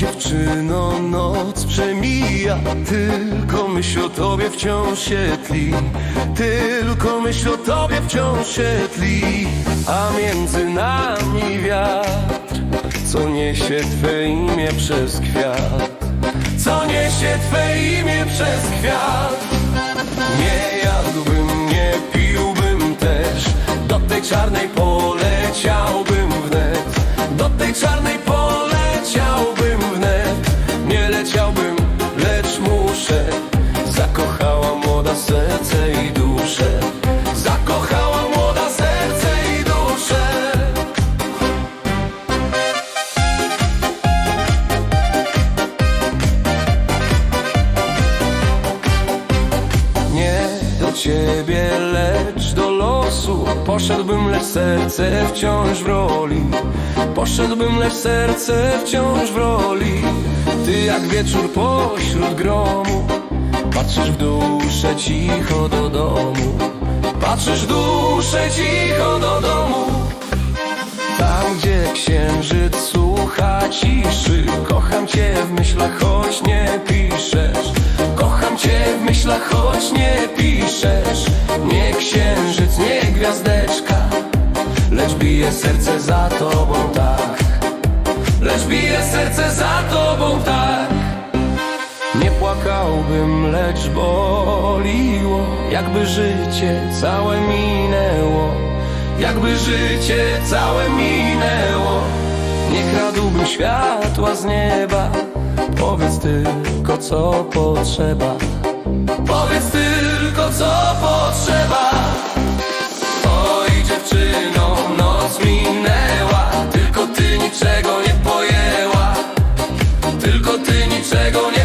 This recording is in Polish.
dziewczyno, noc przemija Tylko myśl o tobie wciąż się tli. Tylko myśl o tobie wciąż się tli. A między nami wiatr Co niesie twe imię przez kwiat. Co niesie twe imię przez kwiat. Nie lecz do losu. Poszedłbym, lecz serce wciąż w roli. Poszedłbym, lecz serce wciąż w roli. Ty jak wieczór pośród gromu. Patrzysz w duszę cicho do domu. Patrzysz w duszę cicho do domu. Tam, gdzie księżyc słucha ciszy Kocham cię w myślach, choć nie piszesz. Kocham cię w myślach, choć nie serce za tobą tak. Lecz bije serce za tobą tak. Nie płakałbym, lecz boliło. Jakby życie całe minęło. Jakby życie całe minęło. Nie kradłbym światła z nieba. Powiedz tylko co potrzeba. Powiedz tylko co potrzeba. Oj dziewczyno, Tylko ty niczego nie